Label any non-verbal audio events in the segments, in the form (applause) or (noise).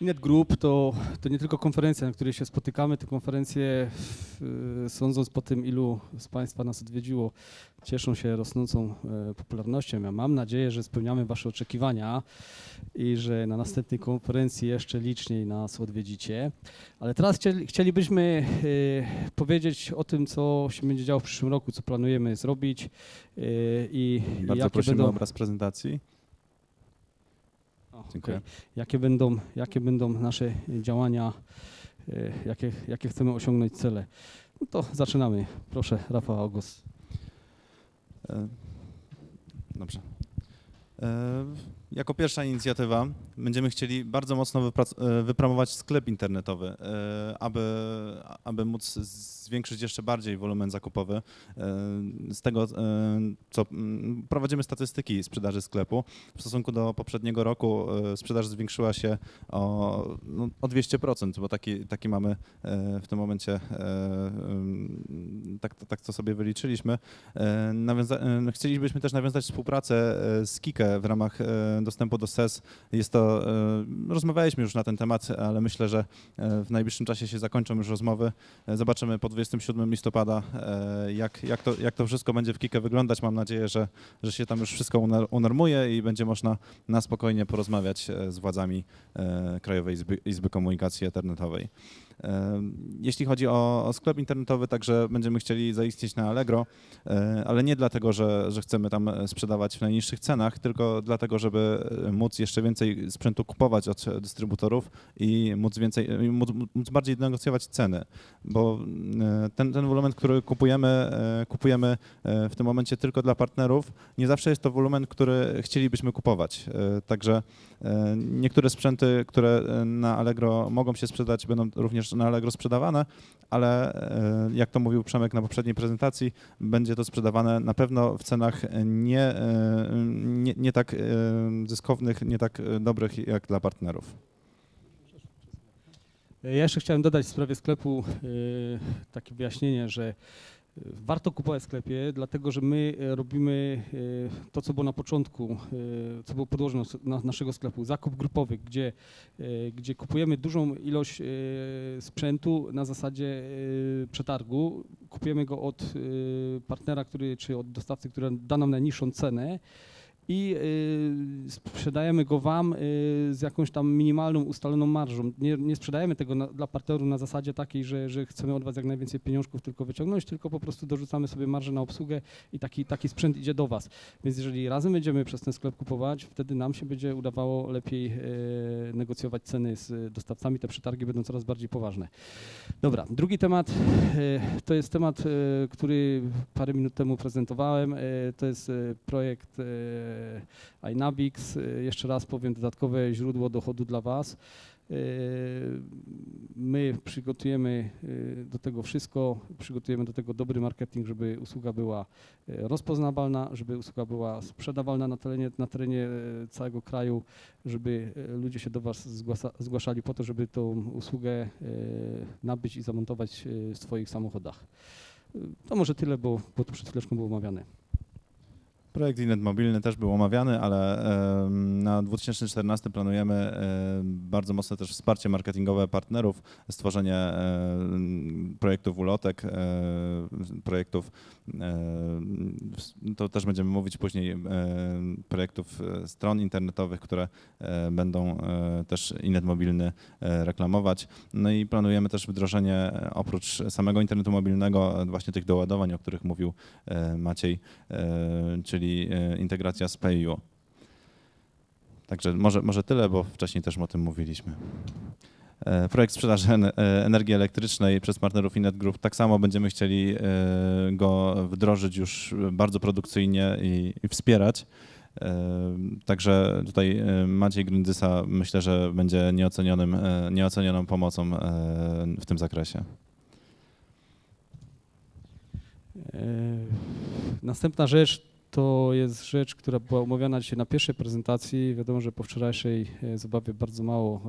Inet Group to, to nie tylko konferencja, na której się spotykamy. Te konferencje, y, sądząc po tym, ilu z Państwa nas odwiedziło, cieszą się rosnącą e, popularnością. Ja mam nadzieję, że spełniamy Wasze oczekiwania i że na następnej konferencji jeszcze liczniej nas odwiedzicie. Ale teraz chcieli, chcielibyśmy e, powiedzieć o tym, co się będzie działo w przyszłym roku, co planujemy zrobić e, i, i Bardzo jakie prosimy będą... o obraz prezentacji. Dziękuję. okej. Jakie będą, jakie będą nasze działania, e, jakie, jakie chcemy osiągnąć cele. No to zaczynamy. Proszę, Rafał August. E, Dobrze. Jako pierwsza inicjatywa będziemy chcieli bardzo mocno e, wypromować sklep internetowy, e, aby, aby móc zwiększyć jeszcze bardziej wolumen zakupowy. E, Z tego, co prowadzimy statystyki sprzedaży sklepu, w stosunku do poprzedniego roku sprzedaż zwiększyła się o, no, o 200%, bo taki, taki mamy w tym momencie, tak, tak to sobie wyliczyliśmy. Nawiąza- chcielibyśmy też nawiązać współpracę z Kike w ramach dostępu do SES. Jest to, e, rozmawialiśmy już na ten temat, ale myślę, że e, w najbliższym czasie się zakończą już rozmowy. E, Zobaczymy po 27 listopada, e, jak, jak, to, jak to wszystko będzie w Kike wyglądać. Mam nadzieję, że, że się tam już wszystko unormuje i będzie można na spokojnie porozmawiać e, z władzami e, Krajowej Izby, Izby Komunikacji Internetowej. Jeśli chodzi o, o sklep internetowy, także będziemy chcieli zaistnieć na Allegro, e, ale nie dlatego, że, że chcemy tam sprzedawać w najniższych cenach, tylko dlatego, żeby e, móc jeszcze więcej sprzętu kupować od dystrybutorów i móc więcej, móc, móc bardziej negocjować ceny, bo e, ten, ten wolumen, który kupujemy, kupujemy w tym momencie tylko dla partnerów, nie zawsze jest to wolumen, który chcielibyśmy kupować. Także niektóre sprzęty, które na Allegro mogą się sprzedać, będą również na Allegro sprzedawane, ale e, jak to mówił Przemek na poprzedniej prezentacji, będzie to sprzedawane na pewno w cenach nie, e, nie, nie tak e, zyskownych, nie tak dobrych jak dla partnerów. Ja jeszcze chciałem dodać w sprawie sklepu takie wyjaśnienie, że warto kupować w sklepie, dlatego że my e, robimy e, to, co było na początku, e, co było podłożone na naszego sklepu, zakup grupowy, gdzie, gdzie kupujemy dużą ilość sprzętu na zasadzie przetargu. Kupujemy go od partnera, który, czy od dostawcy, który da nam najniższą cenę i y, sprzedajemy go Wam y, z jakąś tam minimalną, ustaloną marżą. Nie, nie sprzedajemy tego na, dla partnerów na zasadzie takiej, że, że chcemy od Was jak najwięcej pieniążków tylko wyciągnąć, tylko po prostu dorzucamy sobie marżę na obsługę i taki, taki sprzęt idzie do Was. Więc jeżeli razem będziemy przez ten sklep kupować, wtedy nam się będzie udawało lepiej y, negocjować ceny z dostawcami. Te przetargi będą coraz bardziej poważne. Dobra, drugi temat y, to jest temat, y, który parę minut temu prezentowałem. Y, To jest y, projekt y, iNavix. Y, Jeszcze raz powiem, dodatkowe źródło dochodu dla Was. Y, My przygotujemy do tego wszystko, przygotujemy do tego dobry marketing, żeby usługa była rozpoznawalna, żeby usługa była sprzedawalna na terenie, na terenie całego kraju, żeby ludzie się do Was zgłasa, zgłaszali po to, żeby tą usługę nabyć i zamontować w swoich samochodach. To może tyle, bo, bo to przed chwileczką było omawiane. Projekt Inet Mobilny też był omawiany, ale na 2014 planujemy em, bardzo mocne też wsparcie marketingowe partnerów, stworzenie projektów ulotek, projektów, to też będziemy mówić później, projektów e, stron internetowych, które e, będą e, też Inet Mobilny reklamować. No i planujemy też wdrożenie oprócz samego internetu mobilnego właśnie tych doładowań, o których mówił Maciej, e, czyli e, integracja z PayU. Także może, może tyle, bo wcześniej też o tym mówiliśmy. E, Projekt sprzedaży e, energii elektrycznej przez partnerów Inet Group. Tak samo będziemy chcieli go wdrożyć już bardzo produkcyjnie i, i wspierać. Także tutaj Maciej Gründysa myślę, że będzie nieocenionym, nieocenioną pomocą w tym zakresie. Następna rzecz to jest rzecz, która była omawiana dzisiaj na pierwszej prezentacji. Wiadomo, że po wczorajszej e, zabawie bardzo mało e,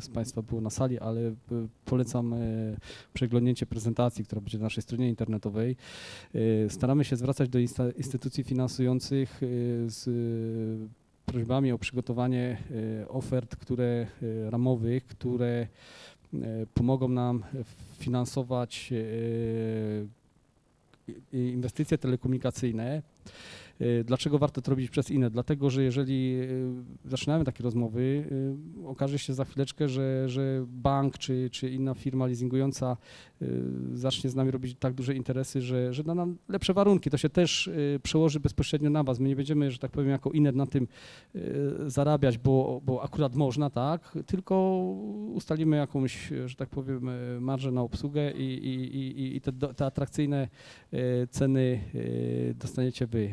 z Państwa było na sali, ale e, polecam przeglądnięcie prezentacji, która będzie na naszej stronie internetowej. Staramy się zwracać do instytucji finansujących z prośbami o przygotowanie ofert, które ramowych, które pomogą nam finansować inwestycje telekomunikacyjne. E, Dlaczego warto to robić przez inne? Dlatego, że jeżeli e, zaczynamy takie rozmowy, e, okaże się za chwileczkę, że, że bank czy, czy inna firma leasingująca zacznie z nami robić tak duże interesy, że, że da nam lepsze warunki. To się też przełoży bezpośrednio na Was. My nie będziemy, że tak powiem, jako Inet na tym zarabiać, bo, bo akurat można, tak, tylko ustalimy jakąś, że tak powiem, marżę na obsługę i, i, i, i te, te atrakcyjne ceny dostaniecie Wy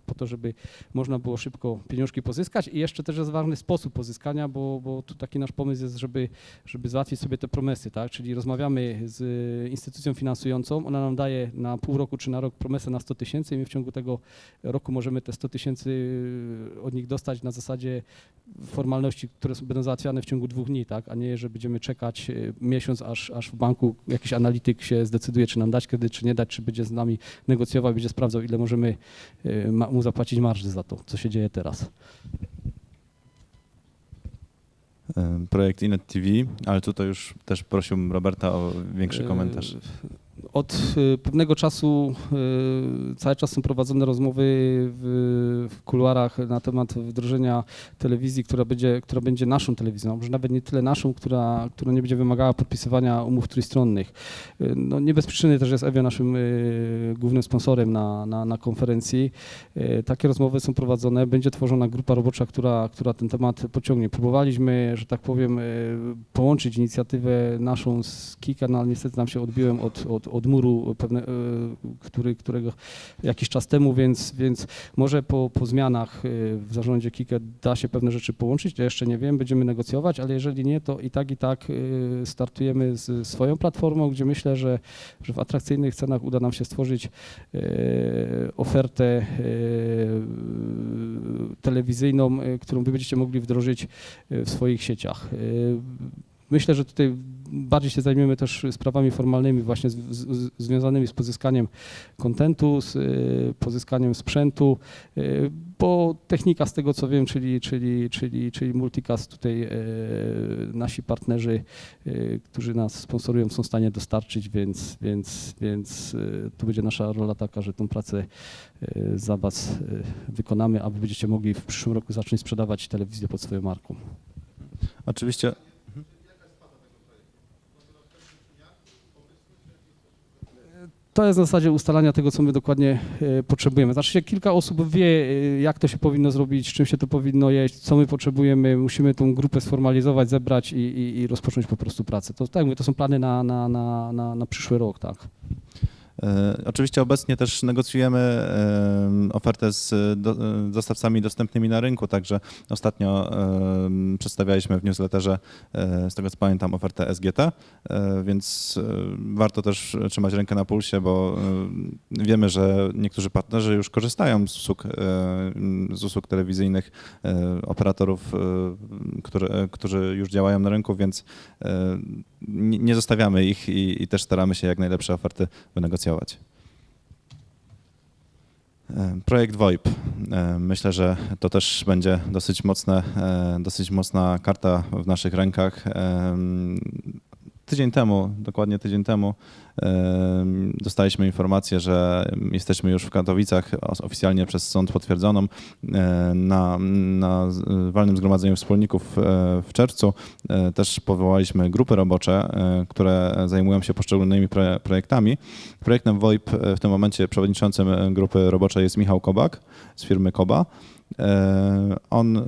po to, żeby można było szybko pieniążki pozyskać. I jeszcze też jest ważny sposób pozyskania, bo, bo tu taki nasz pomysł jest, żeby, żeby załatwić sobie te promesy, tak, czyli rozmawiamy z instytucją finansującą, ona nam daje na pół roku czy na rok promesę na 100 tysięcy i my w ciągu tego roku możemy te 100 tysięcy od nich dostać na zasadzie formalności, które będą załatwiane w ciągu dwóch dni, tak, a nie, że będziemy czekać e, miesiąc, aż, aż w banku jakiś analityk się zdecyduje, czy nam dać kredyt, czy nie dać, czy będzie z nami negocjował, będzie sprawdzał, ile możemy e, mu zapłacić marży za to, co się dzieje teraz. E, Projekt Inet TV, ale tutaj już też prosiłbym Roberta o większy komentarz. Od e, pewnego czasu e, cały czas są prowadzone rozmowy w, w kuluarach na temat wdrożenia telewizji, która będzie, która będzie naszą telewizją, może nawet nie tyle naszą, która, która nie będzie wymagała podpisywania umów trójstronnych. E, No nie bez przyczyny też jest Ewia naszym głównym sponsorem na, na, na konferencji. Takie rozmowy są prowadzone, będzie tworzona grupa robocza, która, która ten temat pociągnie. Próbowaliśmy, że tak powiem, połączyć inicjatywę naszą z Kika, no ale niestety nam się odbiłem od, od, od muru, pewne, e, który, którego jakiś czas temu, więc, więc może po, po zmianach e, w zarządzie Kika da się pewne rzeczy połączyć, ja jeszcze nie wiem, będziemy negocjować, ale jeżeli nie, to i tak, i tak e, startujemy z swoją platformą, gdzie myślę, że, że w atrakcyjnych cenach uda nam się stworzyć ofertę telewizyjną, którą wy będziecie mogli wdrożyć w swoich sieciach. Myślę, że tutaj bardziej się zajmiemy też sprawami formalnymi, właśnie z, z, związanymi z pozyskaniem kontentu, z e, pozyskaniem sprzętu, e, bo technika z tego co wiem, czyli, czyli, czyli, czyli multicast tutaj e, nasi partnerzy, e, którzy nas sponsorują są w stanie dostarczyć, więc, więc, więc e, tu będzie nasza rola taka, że tą pracę e, za Was e, wykonamy, aby będziecie mogli w przyszłym roku zacząć sprzedawać telewizję pod swoją marką. Oczywiście To jest w zasadzie ustalania tego, co my dokładnie e, potrzebujemy. Znaczy się kilka osób wie, e, jak to się powinno zrobić, czym się to powinno jeść, co my potrzebujemy. Musimy tą grupę sformalizować, zebrać i, i, i rozpocząć po prostu pracę. To, tak mówię, to są plany na, na, na, na, na przyszły rok, tak. E, Oczywiście obecnie też negocjujemy e, ofertę z e, dostawcami dostępnymi na rynku, także ostatnio przedstawialiśmy w newsletterze, z tego co pamiętam, ofertę SGT, więc warto też trzymać rękę na pulsie, bo wiemy, że niektórzy partnerzy już korzystają z usług, z usług telewizyjnych operatorów, którzy już działają na rynku, więc nie zostawiamy ich i, i też staramy się jak najlepsze oferty wynegocjować. E, Projekt VoIP. E, Myślę, że to też będzie dosyć mocne, e, dosyć mocna karta w naszych rękach. Tydzień temu, dokładnie tydzień temu, dostaliśmy informację, że jesteśmy już w Katowicach, oficjalnie przez sąd potwierdzoną, na, na walnym zgromadzeniu wspólników e, w czerwcu. E, Też powołaliśmy grupy robocze, e, które zajmują się poszczególnymi proje- projektami. Projektem VoIP w tym momencie przewodniczącym grupy roboczej jest Michał Kobak z firmy Koba. On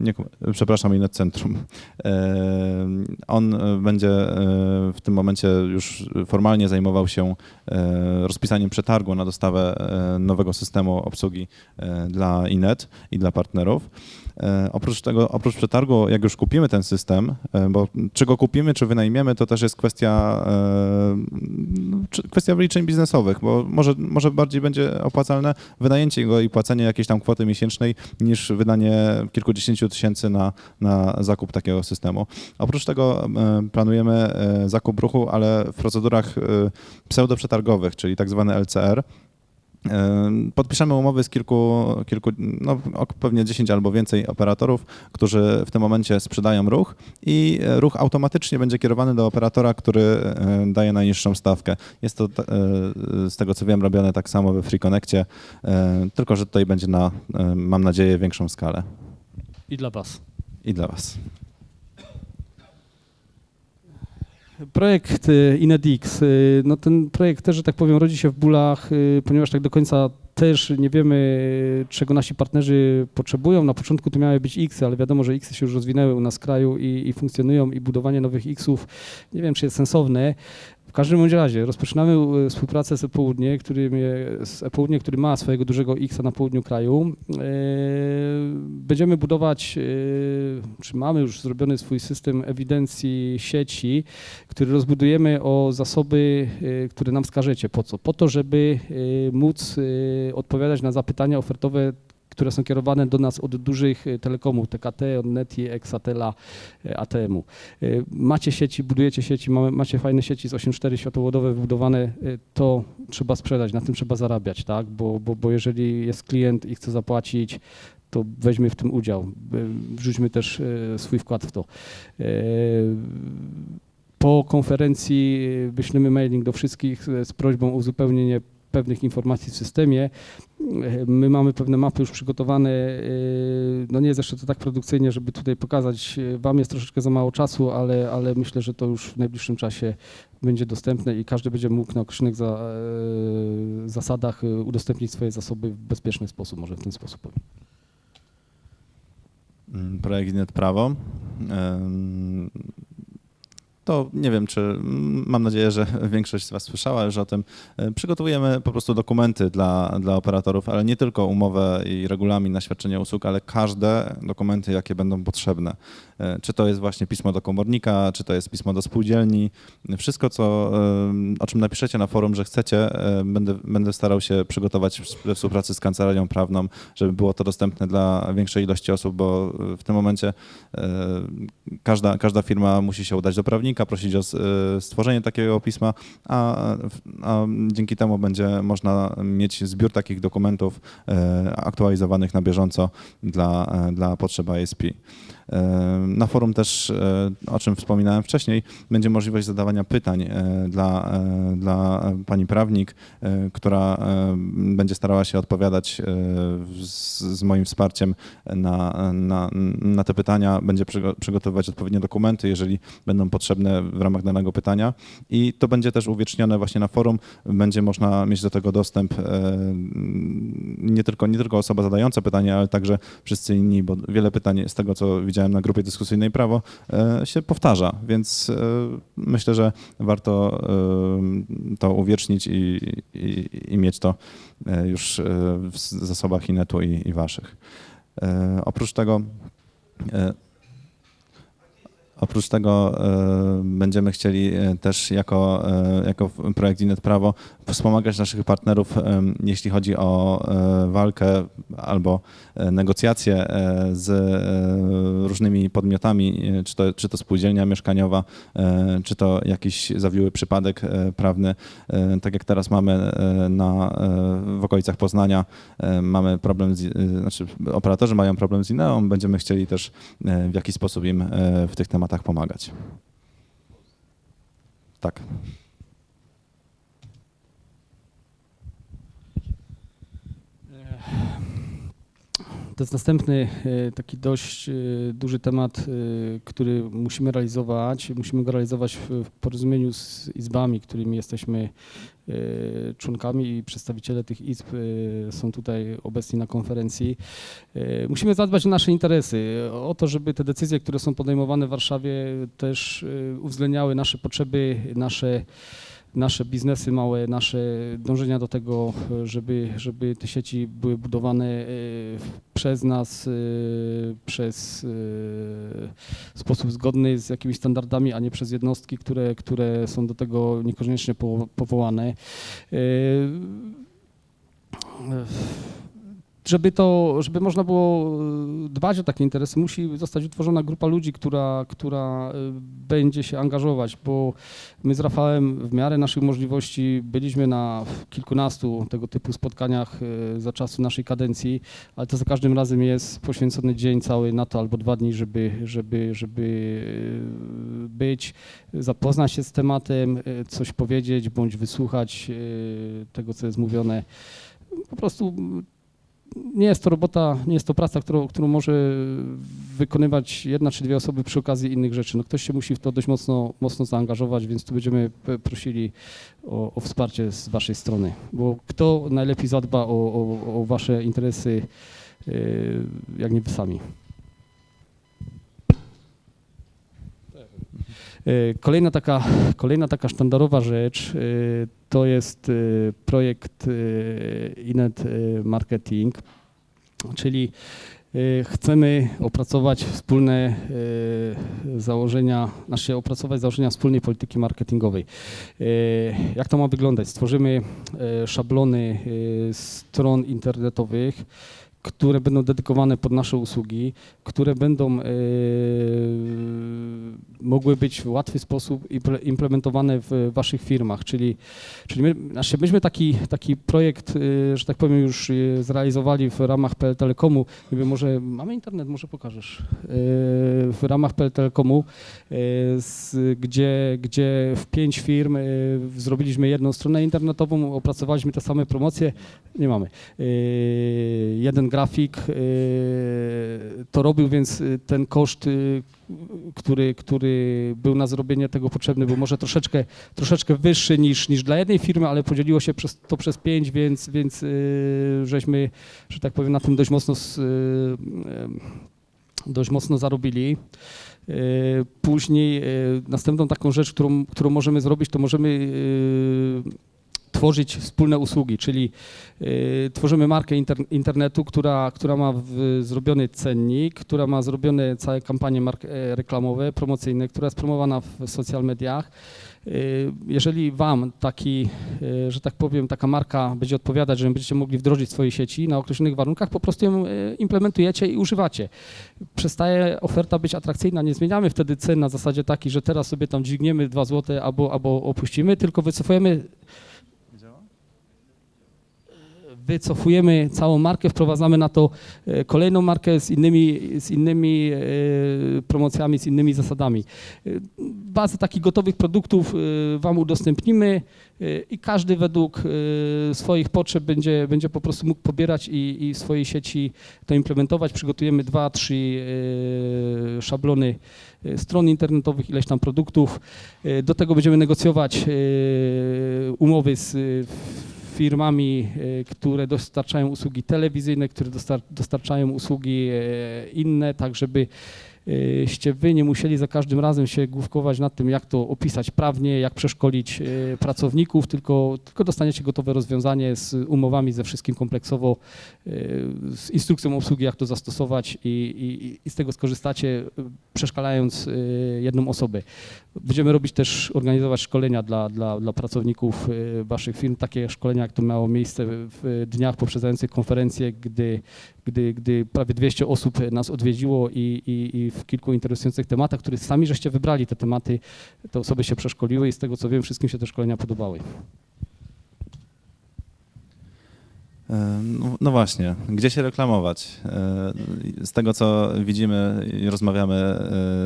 nie, przepraszam, Inet Centrum. E, On będzie e, w tym momencie już formalnie zajmował się e, rozpisaniem przetargu na dostawę nowego systemu obsługi dla Inet i dla partnerów. E, Oprócz tego, oprócz przetargu, jak już kupimy ten system, e, bo czy go kupimy, czy wynajmiemy, to też jest kwestia, e, kwestia wyliczeń biznesowych, bo może, może bardziej będzie opłacalne wynajęcie go i płacenie jakiejś tam kwoty miesięcznej niż wydanie kilkudziesięciu tysięcy na, na zakup takiego systemu. Oprócz tego planujemy zakup ruchu, ale w procedurach pseudoprzetargowych, czyli tak zwane LCR. Podpiszemy umowy z kilku, kilku no, pewnie 10 albo więcej operatorów, którzy w tym momencie sprzedają ruch i e, ruch automatycznie będzie kierowany do operatora, który e, daje najniższą stawkę. Jest to, e, z tego co wiem, robione tak samo we Free Connectie, tylko że tutaj będzie na, mam nadzieję, większą skalę I dla Was. i dla Was. Projekt y, INEDX, y, no ten projekt też, że tak powiem, rodzi się w bólach, y, ponieważ tak do końca też nie wiemy, czego nasi partnerzy potrzebują. Na początku to miały być X, ale wiadomo, że X się już rozwinęły u nas w kraju i, i funkcjonują i budowanie nowych Xów, nie wiem, czy jest sensowne. W każdym razie rozpoczynamy y, współpracę z e-Południe, który, e-Południe, który ma swojego dużego X na południu kraju. Yy, Będziemy budować, yy, czy mamy już zrobiony swój system ewidencji sieci, który rozbudujemy o zasoby, które nam wskażecie. Po co? Po to, żeby móc odpowiadać na zapytania ofertowe, które są kierowane do nas od dużych y, telekomów, TKT, od Neti, Exatela, y, ATM-u. Y, Macie sieci, budujecie sieci, macie fajne sieci z 8.4 światłowodowe wybudowane, to trzeba sprzedać, na tym trzeba zarabiać, tak? Bo, bo, bo jeżeli jest klient i chce zapłacić, to weźmy w tym udział. Wrzućmy też swój wkład w to. Po konferencji wyślemy mailing do wszystkich z prośbą o uzupełnienie pewnych informacji w systemie. Y, My mamy pewne mapy już przygotowane. y, No nie jest jeszcze to tak produkcyjnie, żeby tutaj pokazać. y, Wam jest troszeczkę za mało czasu, ale, ale myślę, że to już w najbliższym czasie będzie dostępne i każdy będzie mógł na określonych za, zasadach udostępnić swoje zasoby w bezpieczny sposób, może w ten sposób powiem. Mm, Projekt Net Prawo. To nie wiem, czy mm, mam nadzieję, że (laughs) większość z Was słyszała już o tym. E, Przygotowujemy po prostu dokumenty dla, dla operatorów, ale nie tylko umowę i regulamin na świadczenie usług, ale każde dokumenty, jakie będą potrzebne. E, Czy to jest właśnie pismo do komornika, czy to jest pismo do spółdzielni. Wszystko, co, o czym napiszecie na forum, że chcecie, e, będę, będę starał się przygotować we współpracy z kancelarią prawną, żeby było to dostępne dla większej ilości osób, bo w tym momencie każda, każda firma musi się udać do prawnika, prosić o e, stworzenie takiego pisma, a, a dzięki temu będzie można mieć zbiór takich dokumentów e, aktualizowanych na bieżąco dla, e, dla potrzeb ISP. Na forum też, o czym wspominałem wcześniej, będzie możliwość zadawania pytań dla, dla pani prawnik, która będzie starała się odpowiadać z, z moim wsparciem na, na, na te pytania, będzie przygo- przygotowywać odpowiednie dokumenty, jeżeli będą potrzebne w ramach danego pytania. I to będzie też uwiecznione właśnie na forum, będzie można mieć do tego dostęp e, nie tylko, nie tylko osoba zadająca pytanie, ale także wszyscy inni, bo wiele pytań z tego, co widziałem na grupie dyskusyjnej prawo, e, się powtarza, więc e, myślę, że warto to uwiecznić i, i, i mieć to już w zasobach Inetu i, i waszych. Oprócz tego Oprócz tego e, będziemy chcieli e, też jako, e, jako projekt Inet Prawo wspomagać naszych partnerów, jeśli chodzi o walkę albo negocjacje z różnymi podmiotami, czy to, czy to spółdzielnia mieszkaniowa, czy to jakiś zawiły przypadek prawny. Tak jak teraz mamy na, w okolicach Poznania, mamy problem, z, znaczy operatorzy mają problem z INEO, będziemy chcieli też w jakiś sposób im w tych tematach pomagać. Tak. To jest następny e, taki dość e, duży temat, e, który musimy realizować. Musimy go realizować w, porozumieniu z izbami, którymi jesteśmy członkami i przedstawiciele tych izb są tutaj obecni na konferencji. Musimy zadbać o nasze interesy, o to, żeby te decyzje, które są podejmowane w Warszawie też uwzględniały nasze potrzeby, nasze nasze biznesy małe, nasze dążenia do tego, żeby, żeby te sieci były budowane e, przez nas, e, przez e, w sposób zgodny z jakimiś standardami, a nie przez jednostki, które, które są do tego niekoniecznie po- powołane. Żeby to, żeby można było e, dbać o takie interesy, musi zostać utworzona grupa ludzi, która, która e, będzie się angażować, bo my z Rafałem w miarę naszych możliwości byliśmy na kilkunastu tego typu spotkaniach e, za czasu naszej kadencji, ale to za każdym razem jest poświęcony dzień cały na to albo dwa dni, żeby, żeby, żeby być, zapoznać się z tematem, coś powiedzieć bądź wysłuchać tego, co jest mówione. Po prostu nie jest to robota, nie jest to praca, którą, którą może wykonywać jedna czy dwie osoby przy okazji innych rzeczy. No ktoś się musi w to dość mocno, mocno zaangażować, więc tu będziemy prosili o, o wsparcie z waszej strony, bo kto najlepiej zadba o, o, o wasze interesy, yy, jak nie wy sami. Kolejna taka, kolejna taka sztandarowa rzecz yy, to jest yy, projekt Inet Marketing, czyli chcemy opracować wspólne założenia, znaczy opracować założenia wspólnej polityki marketingowej. Jak to ma wyglądać? Stworzymy szablony stron internetowych, które będą dedykowane pod nasze usługi, które będą e, mogły być w łatwy sposób imple- implementowane w waszych firmach, czyli, czyli my, znaczy myśmy taki, taki projekt, e, że tak powiem, już e, zrealizowali w ramach PL Telekomu. Mówię, może mamy internet, może pokażesz. W ramach PL Telekomu, z, gdzie, gdzie w pięć firm zrobiliśmy jedną stronę internetową, opracowaliśmy te same promocje, nie mamy. Yy, jeden grafik yy, to robił, więc yy, ten koszt, yy, który, który był na zrobienie tego potrzebny, był może troszeczkę, troszeczkę wyższy niż, niż dla jednej firmy, ale podzieliło się przez, to przez pięć, więc, więc żeśmy, że tak powiem, na tym dość mocno, dość mocno zarobili. Później następną taką rzecz, którą, którą możemy zrobić, to możemy tworzyć wspólne usługi, czyli y, tworzymy markę inter, internetu, która, która ma w, zrobiony cennik, która ma zrobione całe kampanie mark, e, reklamowe, promocyjne, która jest promowana w social mediach. Y, Jeżeli Wam taki, y, że tak powiem, taka marka będzie odpowiadać, że będziecie mogli wdrożyć w swojej sieci na określonych warunkach, po prostu ją y, implementujecie i używacie. Przestaje oferta być atrakcyjna, nie zmieniamy wtedy cen na zasadzie takiej, że teraz sobie tam dźwigniemy 2 zł albo, albo opuścimy, tylko wycofujemy wycofujemy całą markę, wprowadzamy na to e, kolejną markę z innymi, z innymi e, promocjami, z innymi zasadami. E, Bazę takich gotowych produktów Wam udostępnimy i każdy według swoich potrzeb będzie, będzie po prostu mógł pobierać i, i w swojej sieci to implementować. Przygotujemy dwa, trzy szablony stron internetowych, ileś tam produktów. Do tego będziemy negocjować umowy z firmami, e, które dostarczają usługi telewizyjne, które dostar dostarczają usługi e, inne, tak żeby ście wy nie musieli za każdym razem się główkować nad tym, jak to opisać prawnie, jak przeszkolić e, pracowników, tylko, tylko dostaniecie gotowe rozwiązanie z umowami, ze wszystkim kompleksowo, e, z instrukcją obsługi, jak to zastosować i, i, i z tego skorzystacie, przeszkalając jedną osobę. Będziemy robić też, organizować szkolenia dla, dla, dla pracowników y, waszych firm, takie szkolenia, jak to miało miejsce w dniach poprzedzających konferencję, gdy, gdy, gdy prawie 200 osób nas odwiedziło i, i, i w kilku interesujących tematach, które sami żeście wybrali te tematy, te osoby się przeszkoliły i z tego co wiem, wszystkim się te szkolenia podobały. E, No, no właśnie, gdzie się reklamować? E, Z tego co widzimy i rozmawiamy e,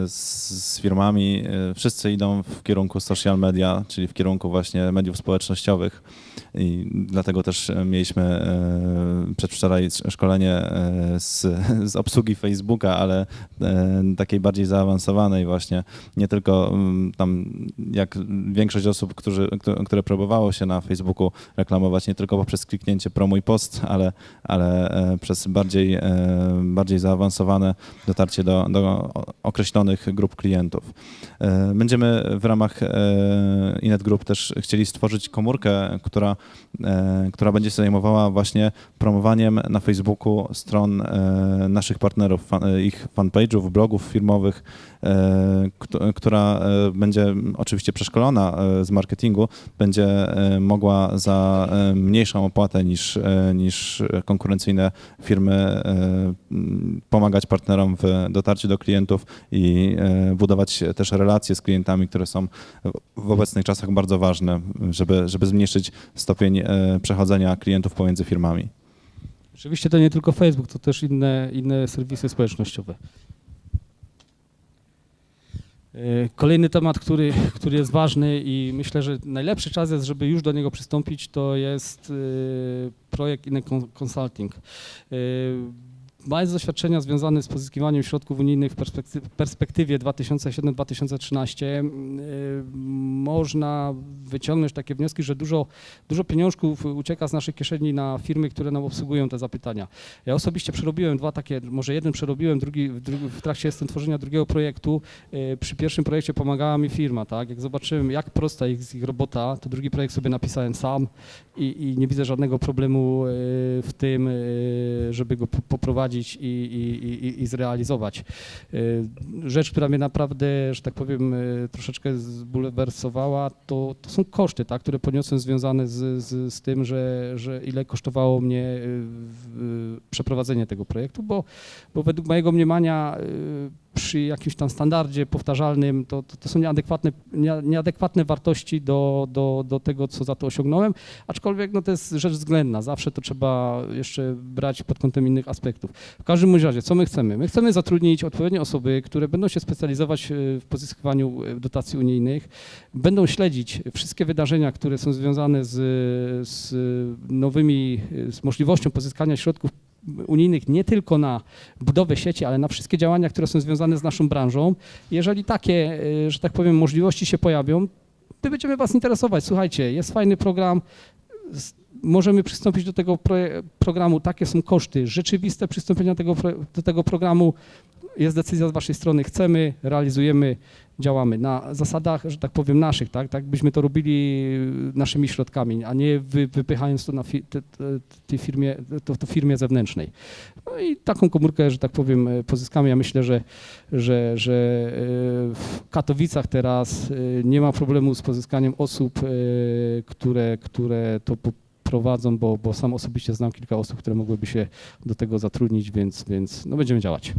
z, firmami, wszyscy idą w kierunku social media, czyli w kierunku właśnie mediów społecznościowych i dlatego też mieliśmy przedwczoraj szkolenie z, z obsługi Facebooka, ale takiej bardziej zaawansowanej właśnie, nie tylko mm, tam jak większość osób, którzy, które próbowało się na Facebooku reklamować nie tylko poprzez kliknięcie promuj post, ale, ale e, przez bardziej, e, bardziej zaawansowane dotarcie do, do określonych grup klientów. E, Będziemy w ramach e, Inet Group też chcieli stworzyć komórkę, która, e, która będzie się zajmowała właśnie promowaniem na Facebooku stron naszych partnerów, ich fanpage'ów, blogów firmowych, kt- która będzie oczywiście przeszkolona z marketingu, będzie mogła za mniejszą opłatę niż, niż konkurencyjne firmy pomagać partnerom w dotarciu do klientów i budować też relacje z klientami, które są w obecnych czasach bardzo ważne, żeby, żeby zmniejszyć stopień e, przechodzenia klientów pomiędzy firmami. Oczywiście to nie tylko Facebook, to też inne, inne serwisy społecznościowe. E, Kolejny temat, który, który jest ważny i myślę, że najlepszy czas jest, żeby już do niego przystąpić, to jest e, projekt Inne Consulting. Mając doświadczenia związane z pozyskiwaniem środków unijnych w perspekty- w perspektywie 2007-2013, e, można wyciągnąć takie wnioski, że dużo dużo pieniążków ucieka z naszych kieszeni na firmy, które nam obsługują te zapytania. Ja osobiście przerobiłem dwa takie, może jeden przerobiłem, drugi, w, drugi, w trakcie jestem tworzenia drugiego projektu. e, Przy pierwszym projekcie pomagała mi firma, tak? Jak zobaczyłem, jak prosta jest ich robota, to drugi projekt sobie napisałem sam i, i nie widzę żadnego problemu e, w tym, żeby go po- poprowadzić i, i, i, i zrealizować. E, Rzecz, która mnie naprawdę, że tak powiem, e, troszeczkę zbulwersowała, to, to są koszty, tak, które poniosłem związane z, z, z tym, że, że ile kosztowało mnie e, przeprowadzenie tego projektu, bo, bo według mojego mniemania przy jakimś tam standardzie powtarzalnym to, to, to są nieadekwatne, nie, nieadekwatne wartości do, do, do tego, co za to osiągnąłem, aczkolwiek no, to jest rzecz względna, zawsze to trzeba jeszcze brać pod kątem innych aspektów. W każdym razie, co my chcemy? My chcemy zatrudnić odpowiednie osoby, które będą się specjalizować e, w pozyskiwaniu e, dotacji unijnych, będą śledzić wszystkie wydarzenia, które są związane z, z nowymi, e, z możliwością pozyskania środków unijnych nie tylko na budowę sieci, ale na wszystkie działania, które są związane z naszą branżą. Jeżeli takie, e, że tak powiem, możliwości się pojawią, my będziemy Was interesować. Słuchajcie, jest fajny program, możemy przystąpić do tego programu, takie są koszty, rzeczywiste przystąpienia tego, pro- do tego programu, jest decyzja z Waszej strony, chcemy, realizujemy, działamy na zasadach, że tak powiem, naszych, tak, tak byśmy to robili naszymi środkami, a nie wy, wypychając to na fi, te, te, firmie, to, to firmie zewnętrznej. No i taką komórkę, że tak powiem, e, pozyskamy. Ja myślę, że, że, że e, w Katowicach teraz e, nie ma problemu z pozyskaniem osób, które, które to prowadzą, bo, bo sam osobiście znam kilka osób, które mogłyby się do tego zatrudnić, więc, więc no będziemy działać.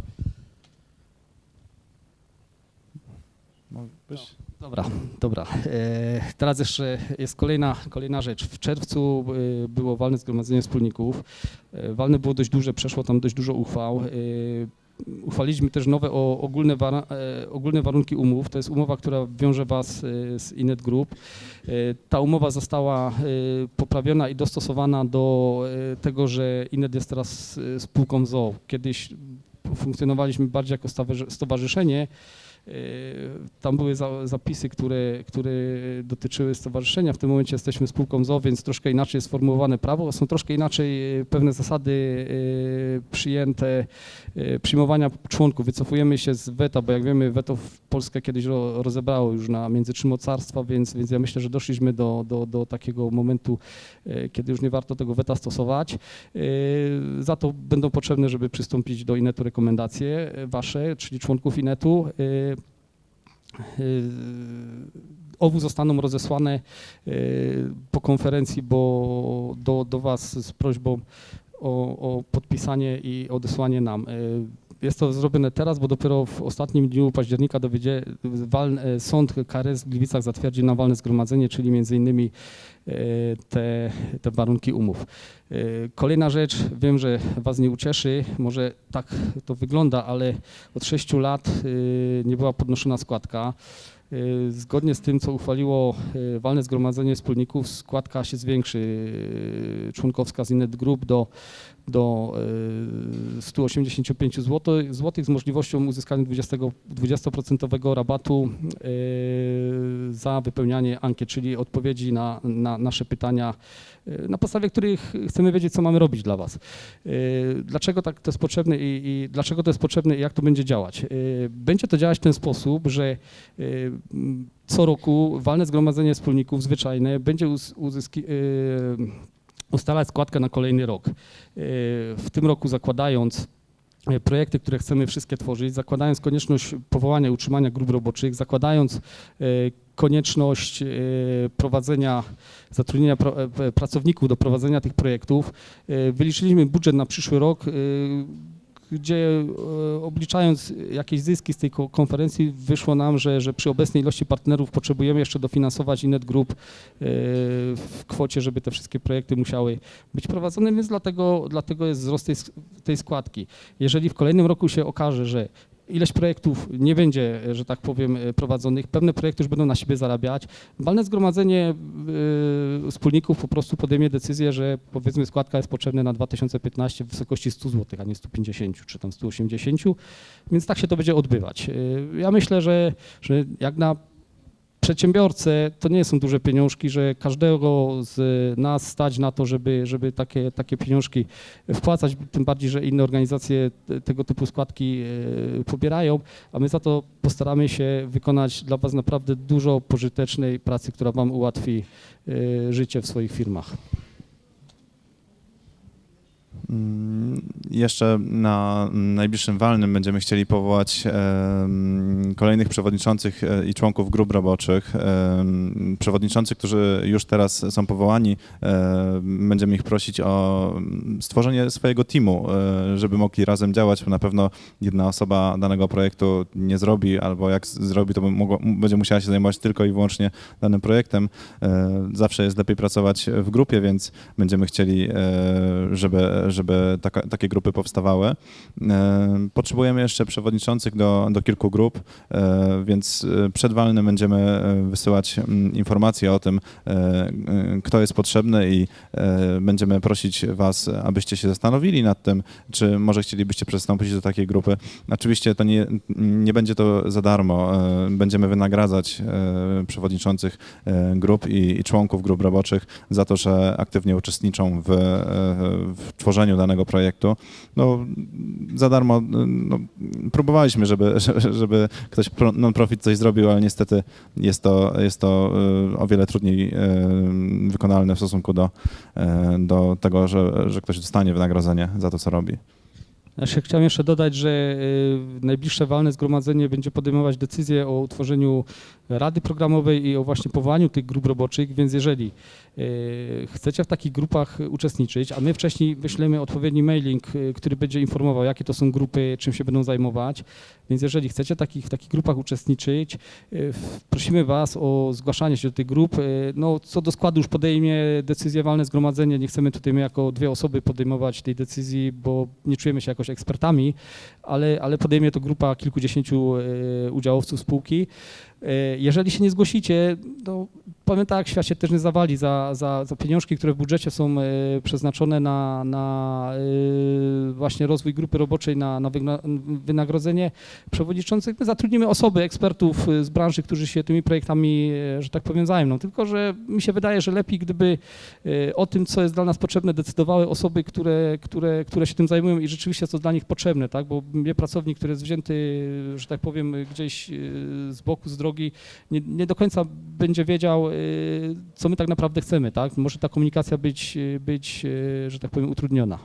Dobra, dobra. E, teraz jeszcze jest kolejna, kolejna rzecz. W czerwcu e, było walne zgromadzenie wspólników. E, walne było dość duże, przeszło tam dość dużo uchwał. Uchwaliliśmy też nowe o, ogólne, wara, e, ogólne warunki umów. To jest umowa, która wiąże Was z Inet Group. Ta umowa została poprawiona i dostosowana do tego, że Inet jest teraz spółką ZOO. Kiedyś funkcjonowaliśmy bardziej jako stowarzyszenie. Tam były za, zapisy, które, które dotyczyły stowarzyszenia. W tym momencie jesteśmy spółką ZO, więc troszkę inaczej jest sformułowane prawo. Są troszkę inaczej e, pewne zasady e, przyjęte e, przyjmowania członków. Wycofujemy się z weta, bo jak wiemy, weto Polskę kiedyś ro, rozebrało już na między trzy mocarstwa, więc, więc ja myślę, że doszliśmy do, do, do takiego momentu, kiedy już nie warto tego weta stosować. Za to będą potrzebne, żeby przystąpić do INET-u rekomendacje wasze, czyli członków INET-u. Yy, Owu zostaną rozesłane yy, po konferencji, bo do, do Was z prośbą o, o podpisanie i odesłanie nam. Jest to zrobione teraz, bo dopiero w ostatnim dniu października dowiedzie, walne, sąd KRS w Gliwicach zatwierdził nam walne zgromadzenie, czyli między innymi yy, te, te warunki umów. Yy, Kolejna rzecz, wiem, że Was nie ucieszy, może tak to wygląda, ale od 6 lat nie była podnoszona składka. Zgodnie z tym, co uchwaliło walne zgromadzenie wspólników, składka się zwiększy członkowska z Inet Group do, do y, 185 zł, złotych z możliwością uzyskania 20, 20% rabatu y, za wypełnianie ankiet, czyli odpowiedzi na, na nasze pytania, y, na podstawie których chcemy wiedzieć, co mamy robić dla Was. Y, Dlaczego tak to jest potrzebne i, i dlaczego to jest potrzebne i jak to będzie działać? Będzie to działać w ten sposób, że co roku walne zgromadzenie wspólników zwyczajne będzie uz- uzyski, ustalać składkę na kolejny rok. Y, W tym roku zakładając e, projekty, które chcemy wszystkie tworzyć, zakładając konieczność powołania i utrzymania grup roboczych, zakładając e, konieczność e, prowadzenia, zatrudnienia e, pracowników do prowadzenia tych projektów, e, wyliczyliśmy budżet na przyszły rok, e, gdzie e, obliczając jakieś zyski z tej ko- konferencji, wyszło nam, że, że przy obecnej ilości partnerów potrzebujemy jeszcze dofinansować Inet Group e, w kwocie, żeby te wszystkie projekty musiały być prowadzone, więc dlatego, dlatego jest wzrost tej, tej składki. Jeżeli w kolejnym roku się okaże, że ileś projektów nie będzie, że tak powiem, e, prowadzonych, pewne projekty już będą na siebie zarabiać, walne zgromadzenie e, wspólników po prostu podejmie decyzję, że powiedzmy składka jest potrzebna na 2015 w wysokości 100 zł, a nie 150 czy tam 180, więc tak się to będzie odbywać. E, Ja myślę, że, że jak na przedsiębiorcę to nie są duże pieniążki, że każdego z nas stać na to, żeby, żeby takie, takie pieniążki wpłacać, tym bardziej, że inne organizacje te- tego typu składki e, pobierają, a my za to postaramy się wykonać dla Was naprawdę dużo pożytecznej pracy, która Wam ułatwi e, życie w swoich firmach. Mm, Jeszcze na najbliższym walnym będziemy chcieli powołać kolejnych przewodniczących e, i członków grup roboczych. Em, Przewodniczących, którzy już teraz są powołani, em, będziemy ich prosić o stworzenie swojego teamu, e, żeby mogli razem działać. Na pewno jedna osoba danego projektu nie zrobi, albo jak zrobi, to będzie musiała się zajmować tylko i wyłącznie danym projektem. E, Zawsze jest lepiej pracować w grupie, więc będziemy chcieli, żeby, żeby taka, takie grupy powstawały. E, Potrzebujemy jeszcze przewodniczących do, do kilku grup, e, więc e, przed walnym będziemy wysyłać mm, informacje o tym, kto jest potrzebny i będziemy prosić Was, abyście się zastanowili nad tym, czy może chcielibyście przystąpić do takiej grupy. Oczywiście to nie, nie będzie to za darmo. Będziemy wynagradzać przewodniczących grup i, i członków grup roboczych za to, że aktywnie uczestniczą w, w tworzeniu danego projektu. No, za darmo no, próbowaliśmy, żeby, (laughs) żeby, ktoś pro- non-profit coś zrobił, ale niestety jest to, jest to e, o wiele trudniej e, wykonalne w stosunku do, e, do tego, że, że ktoś dostanie wynagrodzenie za to, co robi. Się chciałem jeszcze dodać, że najbliższe walne zgromadzenie będzie podejmować decyzję o utworzeniu rady programowej i o właśnie powołaniu tych grup roboczych, więc jeżeli chcecie w takich grupach uczestniczyć, a my wcześniej wyślemy odpowiedni mailing, y, który będzie informował, jakie to są grupy, czym się będą zajmować, więc jeżeli chcecie takich, w takich grupach uczestniczyć, y, prosimy Was o zgłaszanie się do tych grup. Y, No, co do składu już podejmie decyzję walne zgromadzenie, nie chcemy tutaj my jako dwie osoby podejmować tej decyzji, bo nie czujemy się jakoś ekspertami, ale, ale podejmie to grupa kilkudziesięciu udziałowców spółki. E, Jeżeli się nie zgłosicie, to powiem tak, świat się też nie zawali za, za, za pieniążki, które w budżecie są e, przeznaczone na, na e, właśnie rozwój grupy roboczej, na, na wynagrodzenie przewodniczących. My zatrudnimy osoby, ekspertów z branży, którzy się tymi projektami, że tak powiem, zajmą. Tylko, że mi się wydaje, że lepiej, gdyby o tym, co jest dla nas potrzebne, decydowały osoby, które, które, które się tym zajmują i rzeczywiście co dla nich potrzebne, tak? Bo mnie pracownik, który jest wzięty, że tak powiem, gdzieś z boku, z drogi, nie, nie do końca będzie wiedział, e, co my tak naprawdę chcemy, tak? Może ta komunikacja być, e, być e, że tak powiem, utrudniona.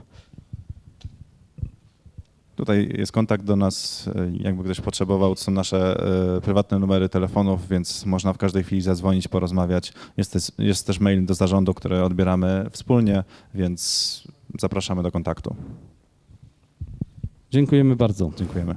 Tutaj jest kontakt do nas, jakby ktoś potrzebował, to są nasze prywatne numery telefonów, więc można w każdej chwili zadzwonić, porozmawiać. Jest też, jest też mail do zarządu, który odbieramy wspólnie, więc zapraszamy do kontaktu. Dziękujemy bardzo. Dziękujemy.